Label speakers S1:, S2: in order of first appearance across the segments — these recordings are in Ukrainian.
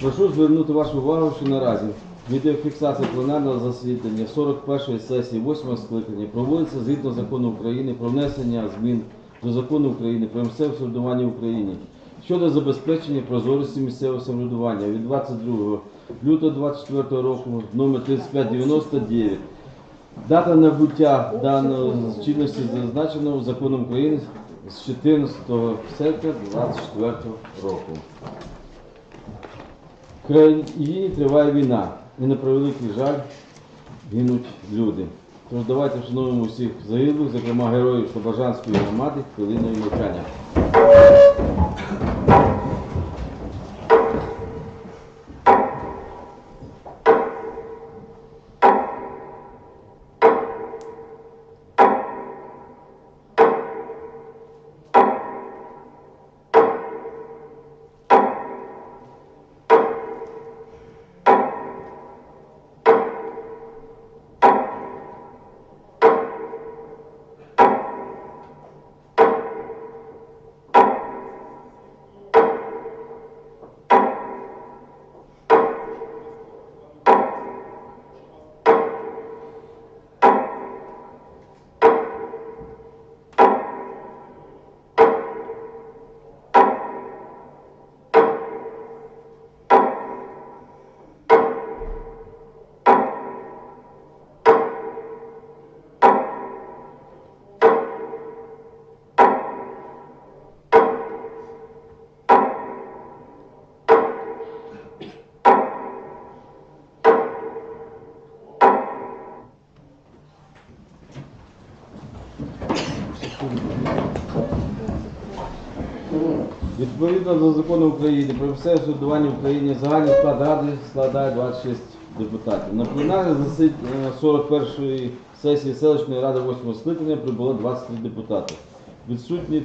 S1: Прошу звернути вашу увагу, що наразі відеофіксація пленарного засідання 41-ї сесії 8 скликання проводиться згідно закону України про внесення змін до закону України про місцеве самоврядування в Україні щодо забезпечення прозорості місцевого самоврядування від 22 лютого 2024 року номер 3599. Дата набуття даного з чинності зазначеного законом України з 14 серпня 2024 року. В країні триває війна, і на превеликий жаль гинуть люди. Тож давайте вшануємо всіх загиблих, зокрема героїв Слобожанської громади, хвилиною мовчання. Відповідно до закону України про все судування в Україні загальний склад ради складає 26 депутатів. На пленарне засідання 41-ї сесії селищної ради 8 скликання прибуло 23 депутати. Відсутні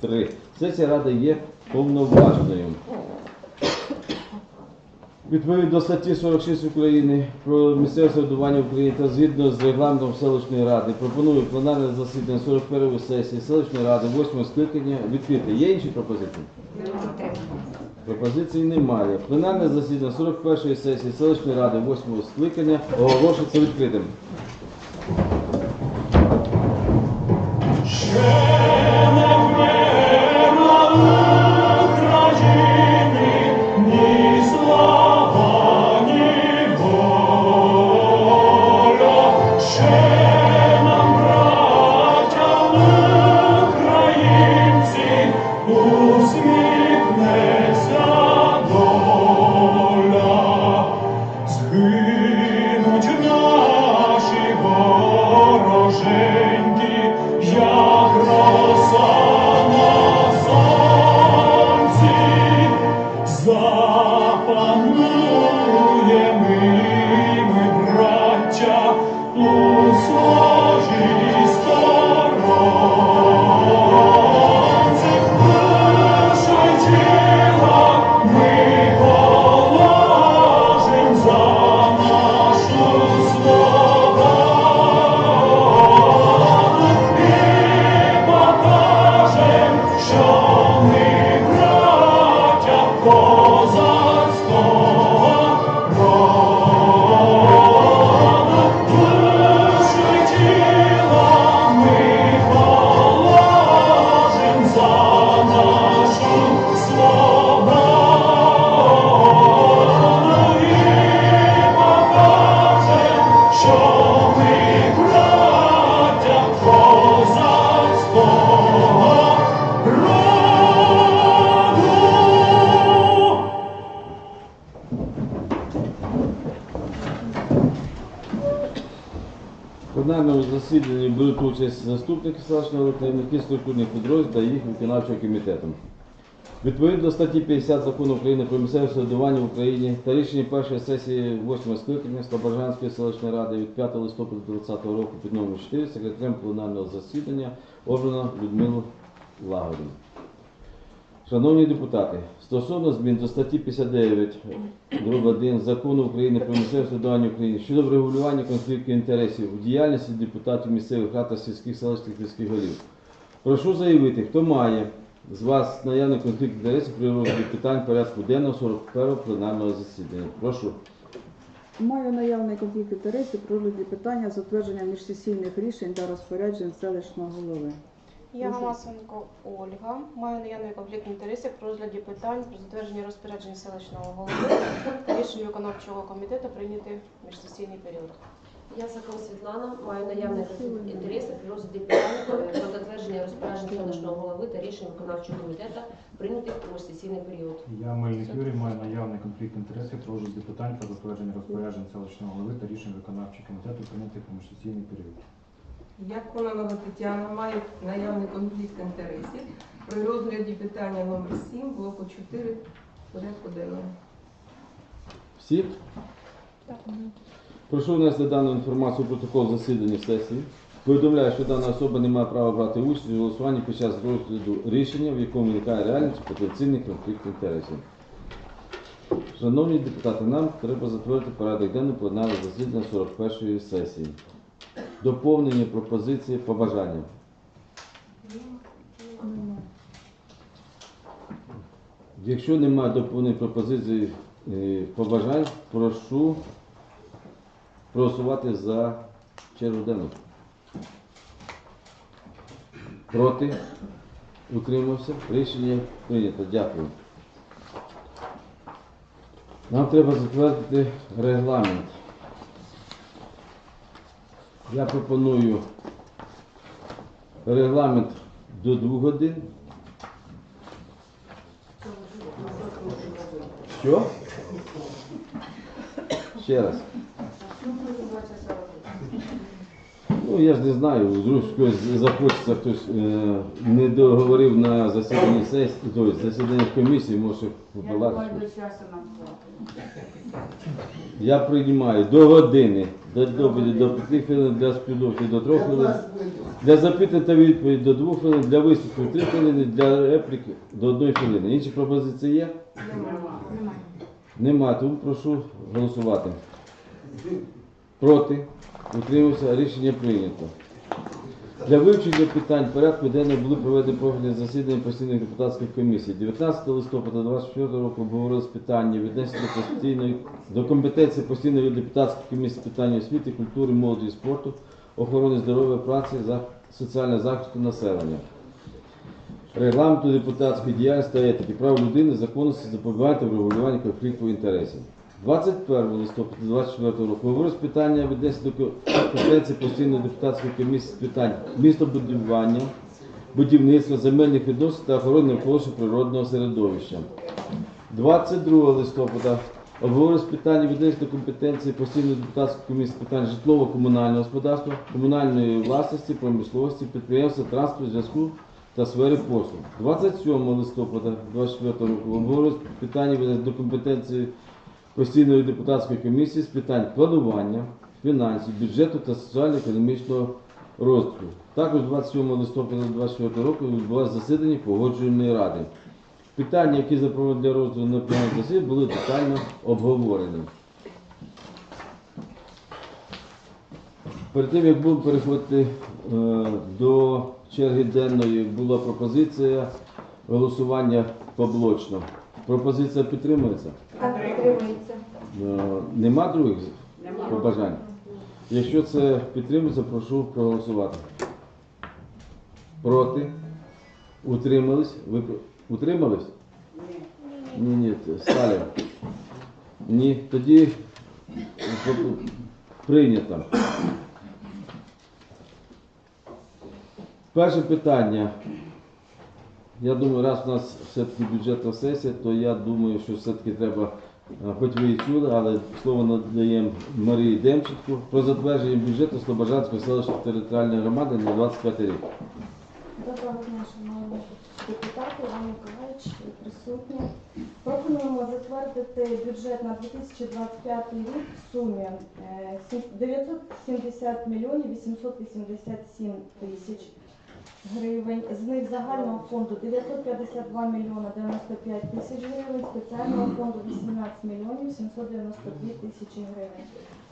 S1: 3. Сесія ради є повноважною. Відповідно до статті 46 України про місцеве самоврядування в Україні та згідно з регламентом селищної ради пропоную пленарне засідання 41-ї сесії селищної ради 8 скликання відкрити. Є інші пропозиції? Пропозицій немає. Пленарне засідання 41-ї сесії селищної ради 8 скликання оголошується відкритим. Заступники селищного керівники структурних підрозділів та їх виконавчого комітету. Відповідно до статті 50 закону України про місцеве середування в Україні та рішення першої сесії 8 скликання Слобожанської селищної ради від 5 листопада 2020 року під номером 4 секретарем пленарного засідання обрано Людмилу Лагодину. Шановні депутати, стосовно змін до статті 59 1 закону України про місцеве самоврядування України щодо врегулювання конфлікту інтересів у діяльності депутатів місцевих рад та сільських селищних міських голів. Прошу заявити, хто має з вас наявний конфлікт інтересів при розгляді питань порядку денного 41 пленарного засідання. Прошу.
S2: Маю наявний конфлікт інтересів при розгляді питання затвердження міжсесійних рішень та розпоряджень селищного голови.
S3: Я. Гамасенко Ольга. Маю наявний конфлікт інтересів при розгляді питань про затвердження розпоряджень селищного голови та рішень виконавчого комітету прийняти в міжсесійний період.
S4: Я Сакова Світлана, маю наявний конфлікт інтересів при розгляді питань про затвердження розпоряджень селищного голови та рішень виконавчого комітету прийнятих у міжсесійний період.
S5: Я Мельник Юрій маю наявний конфлікт інтересів про розгляді питань про затвердження розпоряджень селищного голови та рішень виконавчого комітету прийнятих у міжсесійний період.
S6: Я Кононова Тетяна маю наявний конфлікт інтересів при розгляді питання номер 7 блоку 4 порядку денного.
S1: Всі? Прошу внести дану інформацію у протокол засідання сесії. Повідомляю, що дана особа не має права брати участь у голосуванні під час розгляду рішення, в якому виникає реальний чи потенційний конфлікт інтересів. Шановні депутати, нам треба затвердити порядок денний пленарного засідання 41-ї сесії. Доповнення пропозиції побажання. Якщо немає доповнень пропозицій е, побажань, прошу проголосувати за чергу. Проти? Утримався? Рішення прийнято. Дякую. Нам треба затвердити регламент. Я пропоную регламент до двох годин. Що? Ще раз. Ну, я ж не знаю, вдруг хтось захочеться, хтось е, не договорив на засіданні сесії, тобто засіданні комісії, може побалакати. Я приймаю до години, до доповіді до 5 хвилин, для співдовки до 3 хвилин, для запитань та відповіді до 2 хвилин, для виступів 3 хвилини, для репліки до 1 хвилини. Інші пропозиції є? Нема, тому прошу голосувати. Проти. Утримався. Рішення прийнято. Для вивчення питань порядку денного були проведені профільні засідання постійних депутатських комісій. 19 листопада 24 року обговорилось питання віднесення до постійної компетенції постійної депутатської комісії з питань освіти, культури, молоді і спорту, охорони здоров'я, праці, соціального захисту населення. Регламенту депутатської діяльності та етики, прав людини, законності, запобігання та врегулювання конфлікту інтересів. 21 листопада 24 року говорилось питання віднесення до компетенції постійної депутатської комісії з питань містобудування, будівництва, земельних відносин та охорони навколишнього природного середовища. 22 листопада обговорилось питання віднесення до компетенції постійної депутатської комісії з питань житлово-комунального господарства, комунальної власності, промисловості, підприємства, транспорту, зв'язку та сфери послуг. 27 листопада 24 року обговорилось питання до компетенції постійної депутатської комісії з питань планування, фінансів, бюджету та соціально-економічного розвитку. Також 27 листопада 2024 року відбулося засідання погоджувальної ради. Питання, які запропоновані для розгляду на пленарному засіданні, були детально обговорені. Перед тим, як будемо переходити е, до черги денної, була пропозиція голосування поблочно. Пропозиція підтримується? Е, Нема других побажань? Якщо це підтримується, прошу проголосувати. Проти? Утримались? Ви утримались? Ні. Ні, ні, Сталін. Ні. Тоді прийнято. Перше питання. Я думаю, раз у нас все-таки бюджетна сесія, то я думаю, що все-таки треба, е, хоч ви і чули, але слово надаємо Марії Демченко про затвердження бюджету Слобожанської селищної територіальної громади на 25 рік.
S7: Доброго дня, шановні депутати, Іван Миколаївич, присутні. Пропонуємо затвердити бюджет на 2025 рік в сумі е, сім- 970 мільйонів 887 тисяч гривень. З них загального фонду 952 мільйона 95 тисяч гривень, спеціального фонду 18 мільйонів 792 тисячі гривень.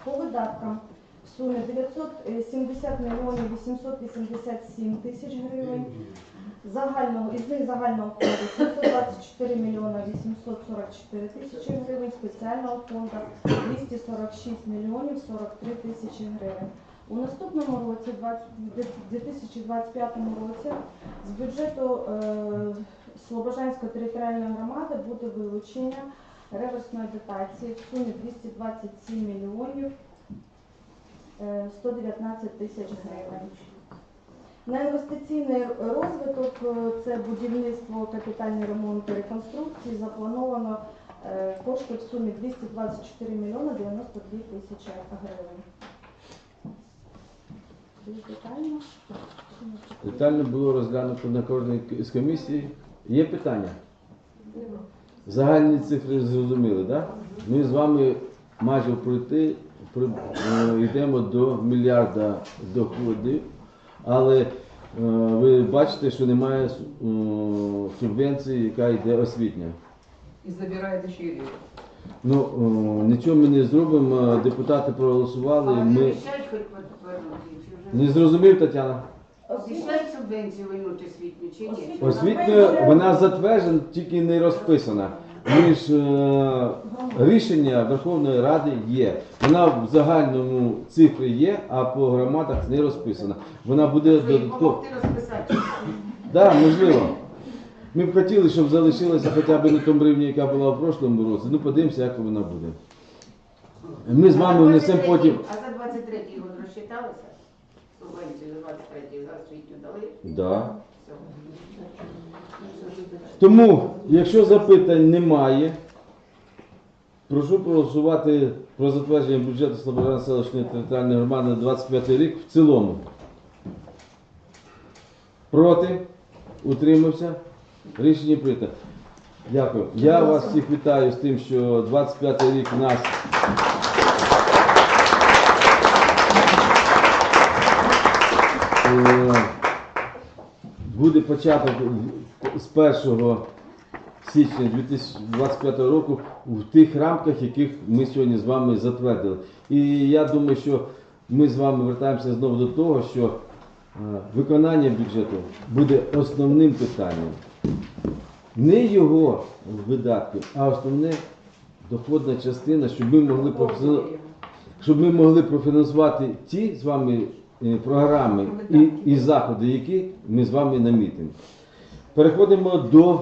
S7: По видаткам в сумі 970 мільйонів 887 тисяч гривень. Загального, із них загального фонду 724 мільйона 844 тисячі гривень, спеціального фонду 246 мільйонів 43 тисячі гривень. У наступному році, 20 2025 році, з бюджету е, Слобожанської територіальної громади буде вилучення реверсної дотації в сумі 227 мільйонів е, 119 тисяч гривень. На інвестиційний розвиток е, це будівництво, капітальний ремонт і реконструкції заплановано е, кошти в сумі 224 мільйони 92 тисячі гривень. Детально?
S1: Детально було розглянуто на кожній з комісії. Є питання? Загальні цифри зрозуміли, так? Ми з вами майже пройти, е, йдемо до мільярда доходів, але е, ви бачите, що немає е, субвенції, яка йде освітня.
S6: І забираєте ще й рік.
S1: Ну, нічого ми не зробимо, депутати проголосували, ми... Не зрозумів, Тетяна?
S8: Обіцяють субвенцію освітню, чи ні?
S1: Освітня, вона затверджена, тільки не розписана. Між е, рішення Верховної Ради є. Вона в загальному цифрі є, а по громадах не розписана. Вона буде додатково.
S8: розписати?
S1: Так, можливо. Ми б хотіли, щоб залишилася хоча б на тому рівні, яка була в прошлому році. Ну, подивимося, як вона буде. Ми з вами внесемо потім.
S8: А за 23-й год розчиталися? Субвенцію за 23 за освітню дали?
S1: Да.
S8: Все.
S1: Тому, якщо запитань немає, прошу проголосувати про затвердження бюджету Слобожан селищної територіальної громади на 25 рік в цілому. Проти? Утримався? Рішення прийнято. Дякую. Я вас всіх вітаю з тим, що 25 рік у нас буде початок з 1 січня 2025 року в тих рамках, яких ми сьогодні з вами затвердили. І я думаю, що ми з вами вертаємося знову до того, що е, виконання бюджету буде основним питанням. Не його видатки, а основне доходна частина, щоб ми могли професіонал- щоб ми могли профінансувати ті з вами програми і, і заходи, які ми з вами намітимо. Переходимо до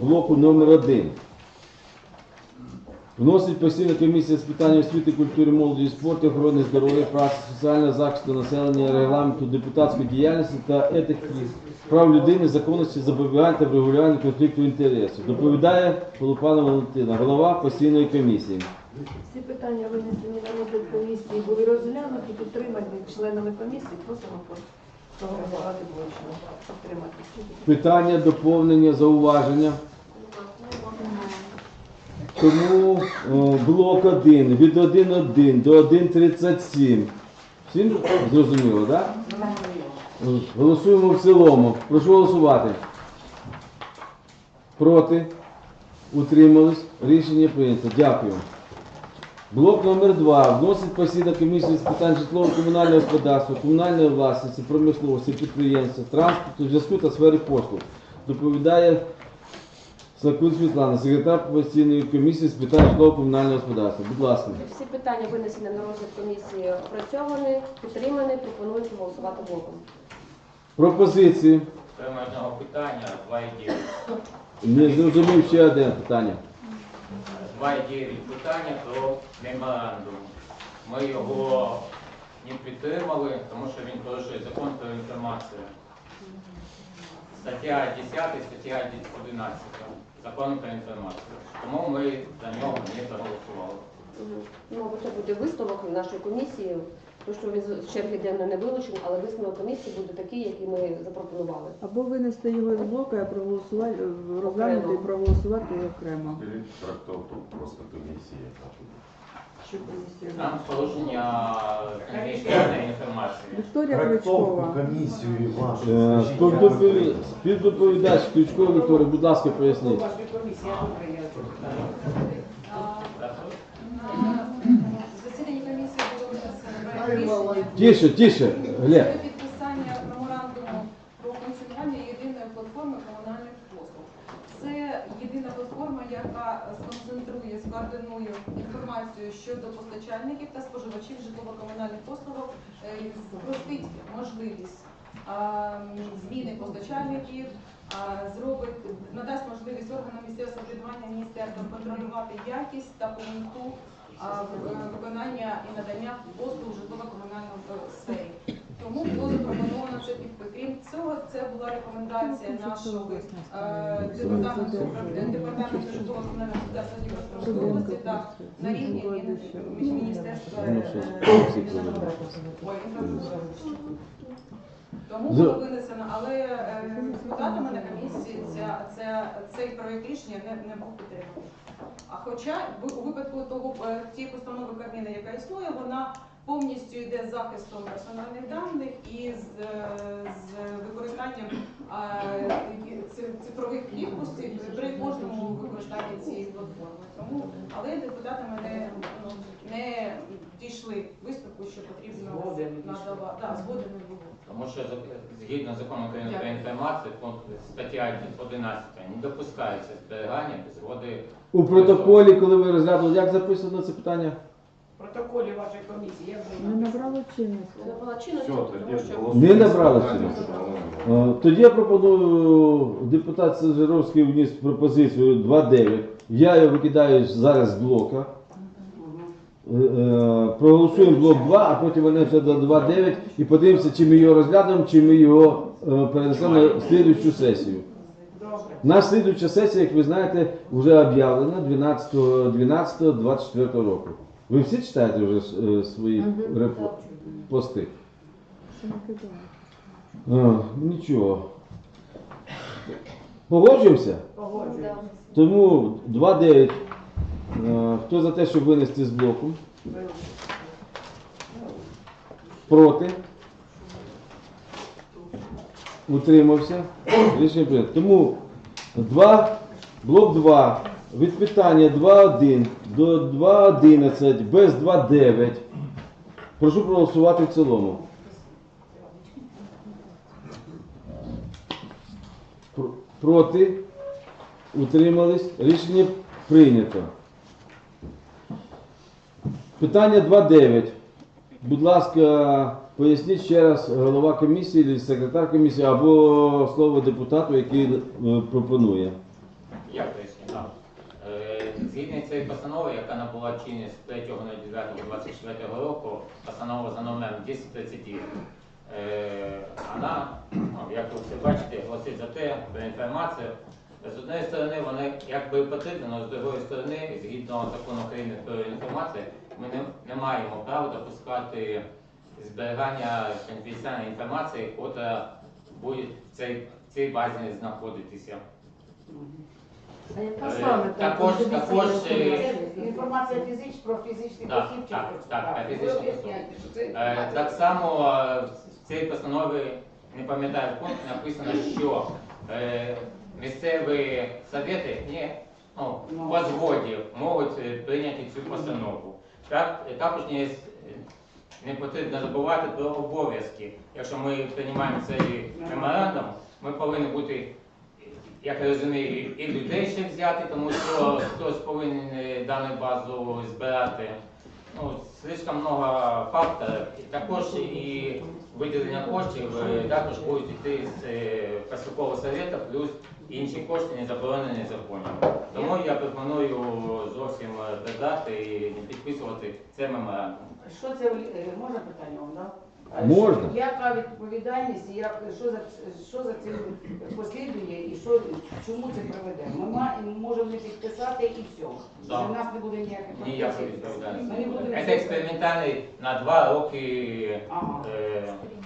S1: блоку номер один. Вносить постійна комісія з питань освіти, культури, молоді, і спорту, охорони здоров'я, праці, соціального захисту населення, регламенту, депутатської діяльності та етики прав людини, законності, запобігання та врегулювання конфлікту інтересів. Доповідає Полупана Валентина, голова постійної комісії.
S9: Всі питання винесені на розгляд комісії були розглянуті, підтримані членами комісії. Просимо проголосувати блочно. Підтримати.
S1: Питання, доповнення, зауваження. Тому блок 1 від 1.1 до 1.37. Всім зрозуміло, так? Да? Голосуємо в цілому. Прошу голосувати. Проти? Утримались? Рішення прийнято. Дякую. Блок номер 2 вносить постійна комісія з питань житлово-комунального господарства, комунальної власності, промисловості, підприємства, транспорту, зв'язку та сфери послуг. Доповідає Сакун Світлана, секретар постійної комісії з питань житлово-комунального господарства. Будь ласка.
S4: Всі питання винесені на розгляд комісії опрацьовані, підтримані, пропонують голосувати блоком.
S1: Пропозиції.
S10: Окремо одного питання, 2,9.
S1: Не зрозумів ще одне питання.
S10: 2,9 питання про меморандум. Ми його не підтримали, тому що він порушує закон про інформацію. Стаття 10, стаття 11 закон про інформацію. Тому ми за нього не проголосували.
S4: Ну, це буде висновок нашої комісії, тому що він з черги денної не вилучений, але висновок комісії буде такий, який ми запропонували.
S2: Або винести його з блоку, а проголосувати, е, розглянути і проголосувати окремо.
S11: Трактовку просто комісії, яка буде.
S6: Що комісія?
S10: Там порушення конфіденційної інформації.
S2: Вікторія Крючкова.
S11: комісію вашу.
S1: Е,
S11: скажіть, як ви-
S1: Співдоповідач Ключко Вікторія, будь ласка, поясніть.
S12: Засідання отримали.
S1: Тіше, тіше, Глеб.
S12: підписання меморандуму про функціонування єдиної платформи комунальних послуг. Це єдина платформа, яка сконцентрує, скоординує інформацію щодо постачальників та споживачів житлово-комунальних послуг, е, і спростить можливість зміни постачальників, а, зробить, надасть можливість органам місцевого самоврядування міністерства контролювати якість та повноту виконання і надання послуг житлово-комунальному е, сфері. Тому було запропоновано це підпис. Крім цього, це була рекомендація нашого е, департаменту департаменту житлово-комунального господарства та на рівні мін- міністерства
S1: Ну,
S12: е, е, інфраструктури. Тому було винесено, але е, депутатами на комісії ця, ця, цей проект рішення не, не був підтриманий. А хоча у випадку того е, тієї постанови Кабміна, яка існує, вона повністю йде з захистом персональних даних і з, е, з використанням е, цифрових кількостей при кожному використанні. Тому, але депутатами не, ну, не дійшли висновку, що потрібно надавати. Да, згоди не було.
S10: Тому що згідно закону України про
S12: Дякую.
S10: інформацію, пункт стаття 11, не допускається зберігання без згоди.
S1: У протоколі, коли ви розглядали, як записано це питання?
S8: В протоколі вашої комісії, як
S2: Не
S8: ви
S2: набрало чинності.
S4: Не набрала чинності,
S11: Все,
S4: тому
S11: тоді
S4: що
S1: Не набрала
S11: голосуємо.
S1: Е, Тоді я пропоную, депутат Сажировський вніс пропозицію 2.9. Я його викидаю зараз з блока. Е, е, Проголосуємо блок 2, а потім вернемося до 2.9 і подивимося, чи ми його розглянемо, чи ми його е, перенесемо на слідуючу сесію. Наша слідуюча сесія, як ви знаєте, вже об'явлена 12.12.24 року. Ви всі читаєте вже свої пости? А, нічого. Погоджуємося?
S8: Погоджуюсь.
S1: Тому 2.9. Е, Хто за те, щоб винести з блоку? Проти? Утримався? Рішення прийнято. Тому 2, блок 2. Від питання 2.1 до 2.11 без 2.9. Прошу проголосувати в цілому. Проти? Утримались? Рішення прийнято. Питання 2.9. Будь ласка, поясніть ще раз голова комісії, секретар комісії або слово депутату, який е, пропонує.
S10: Я поясню. Е, Згідно цієї постанови, яка набула чинність 3.09.24 року, постанова за номером 1039, е, вона, ну, як ви все бачите, гласить за те, про інформацію. З однієї сторони, вони якби потрібні, але з другої сторони, згідно закону України про інформацію, ми не, не маємо права допускати зберігання конфіденціальної інформації, яка буде в цій, в цій базі знаходитися.
S9: А яка
S10: Е,
S9: саме
S10: також- також, е,
S9: інформація?
S8: Це інформація фізич, про фізичних
S10: Так,
S8: осіб. чи
S10: так,
S8: про-
S10: так,
S8: так. що це
S10: Е. Так само е, в цій постанові, не пам'ятаю пункт, написано, що е, місцеві совєти не, ну, по згоді можуть е, прийняти цю постанову. Так, також не, не потрібно забувати про обов'язки. Якщо ми приймаємо цей меморандум, ми повинні бути, як я розумію, і людей ще взяти, тому що хтось повинен е, дану базу збирати. Ну, слишком много факторів. Також і виділення коштів також будуть йти з е, поселкового совєту, плюс інші кошти не заборонені законом. Тому я пропоную зовсім е, додати і підписувати це меморандум.
S8: Що це е, можна питання вам, да?
S1: Можна.
S8: Яка відповідальність, і як що за що за цим послідує, і що чому це приведе? Ми ма- можемо не підписати і все.
S10: Да.
S8: Для нас не буде ніяких
S10: Ніякої відповідальності.
S8: Не
S10: Це експериментальний на два роки
S8: Ага.
S10: е,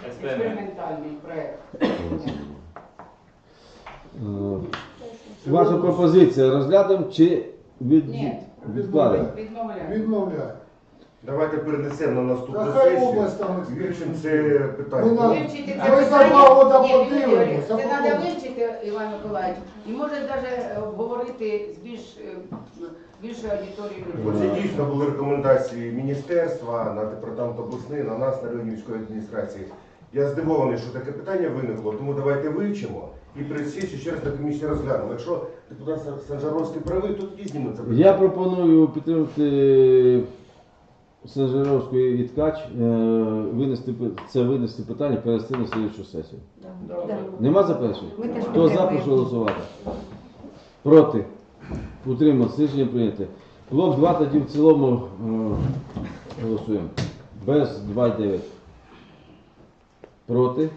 S10: експеримент.
S8: експериментальний проект.
S1: Е, Ваша пропозиція розглянемо чи від...
S8: Ні.
S1: відкладемо?
S8: Відмовляємо.
S13: Відмовляю.
S11: Давайте перенесемо на наступну
S13: Та хай
S11: сесію.
S13: область там
S11: Вивчимо це питання.
S8: Вивчити це
S13: Ми за два года
S8: Ні, Юрій
S13: подивимося,
S8: Юрійович, Це треба вивчити, Іван Миколаївич, і може навіть обговорити з більш е, більшою аудиторією людей.
S11: Дійсно були рекомендації міністерства, на департамент обласний, на нас, на районівської адміністрації. Я здивований, що таке питання виникло, тому давайте вивчимо і при сесії ще раз на комісії розглянемо. Якщо депутат Сан- Санжаровський правий, то тоді знімемо це питання.
S1: Я пропоную підтримати Сенжировську і Ткач, е, винести пи- це винести питання, перенести на слідчу сесію. Нема заперечень?
S9: Ми теж
S1: Хто за,
S9: підтримуємо.
S1: прошу голосувати. Проти. Утримався. Рішення прийняте. Блок 2 тоді в цілому е, голосуємо. Без 2,9. Проти.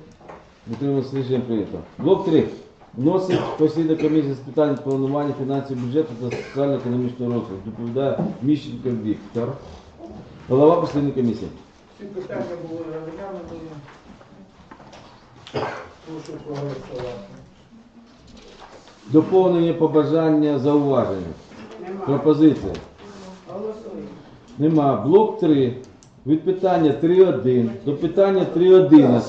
S1: Утримався. Рішення прийнято. Блок 3. Вносить постійна комісія з питань планування фінансів бюджету та соціально-економічного розвитку. Доповідає Міщенко Віктор. Голова постійної комісії.
S13: Всі питання були розглянуті. Прошу проголосувати.
S1: Доповнення побажання зауваження. Пропозиція.
S8: Голосуємо.
S1: Нема. Блок 3. Від питання 3.1 до питання 3.11.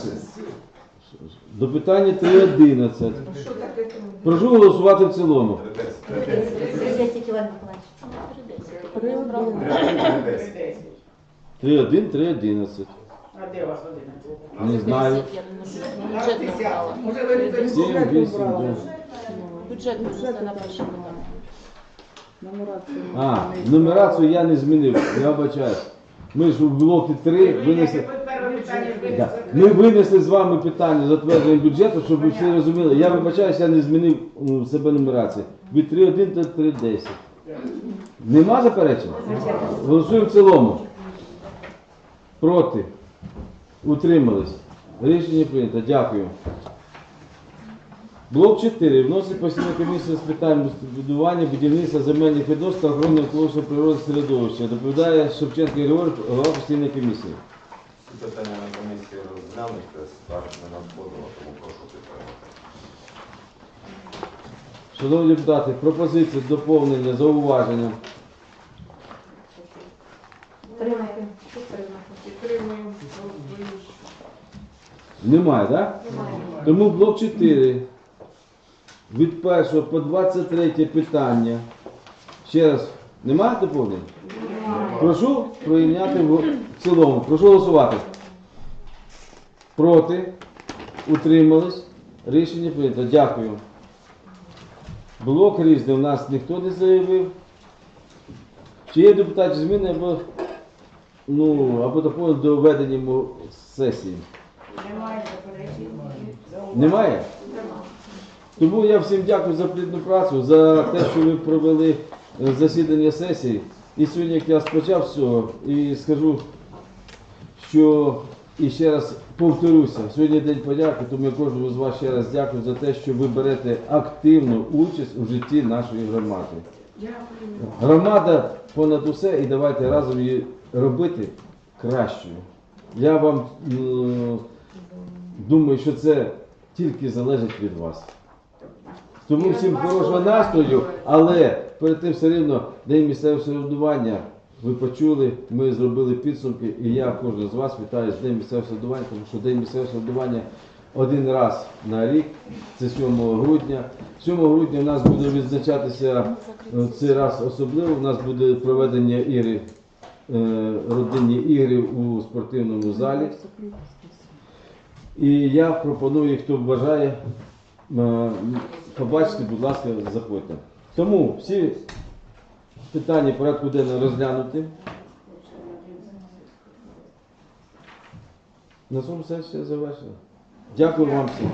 S1: До питання 3.11. Прошу голосувати в цілому.
S9: Президент Іван Миколаївич.
S2: Три один.
S1: 3.1, 3.11.
S8: А де у вас 11?
S1: Не знаю.
S8: А, 10. Може ви не
S1: 7, 8, 9.
S3: Бюджет буде на першому
S2: Нумерацію.
S1: А, нумерацію я не змінив. Я вибачаюсь. Ми ж у блокі 3 винесли. Да. Ми винесли з вами питання затвердження бюджету, щоб ви всі розуміли. Я вибачаюсь, я не змінив в себе нумерації. Від 3.1 до 3.10. Нема заперечень? Голосуємо в цілому. Проти. Утримались. Рішення прийнято. Дякую. Блок 4. Вносить постійна комісія з питань будування, будівництва земельних відносин та охорони екологічного природи середовища. Доповідає Шевченко Григорій, голова постійної комісії.
S14: Питання на комісії розглянути, скарг не надходило, тому прошу підтримати.
S1: Шановні депутати, пропозиції, доповнення, зауваження.
S9: Підтримати.
S6: Підтримуємо. Голосуємо.
S1: Немає, так? Тому блок 4. Від 1 по 23 питання. Ще раз, немає доповнень? Прошу прийняти в цілому. Прошу голосувати. Проти. Утримались. Рішення прийнято. Дякую. Блок різний у нас ніхто не заявив. Чи є депутатські зміни або, ну, або доповнення до ведення мо- сесії?
S8: Немає заперечень.
S1: Немає? Тому я всім дякую за плідну працю, за те, що ви провели е, засідання сесії. І сьогодні, як я спочав з цього, і скажу, що і ще раз повторюся, сьогодні день подяки, тому я кожному з вас ще раз дякую за те, що ви берете активну участь у житті нашої громади. Громада понад усе і давайте разом її робити кращою. Я вам думаю, що це тільки залежить від вас. Тому всім хорошого настрою, але перед тим все рівно День місцевого самоврядування ви почули, ми зробили підсумки, і я кожен з вас вітаю з Днем місцевого самоврядування, тому що День місцевого самоврядування один раз на рік, це 7 грудня. 7 грудня у нас буде відзначатися е, цей раз особливо. У нас буде проведення ігри, е, родинні ігри у спортивному залі. І я пропоную, хто бажає е, побачити, будь ласка, заходьте. Тому всі питання порядку денного розглянути. На цьому сесія завершена. Дякую вам всім.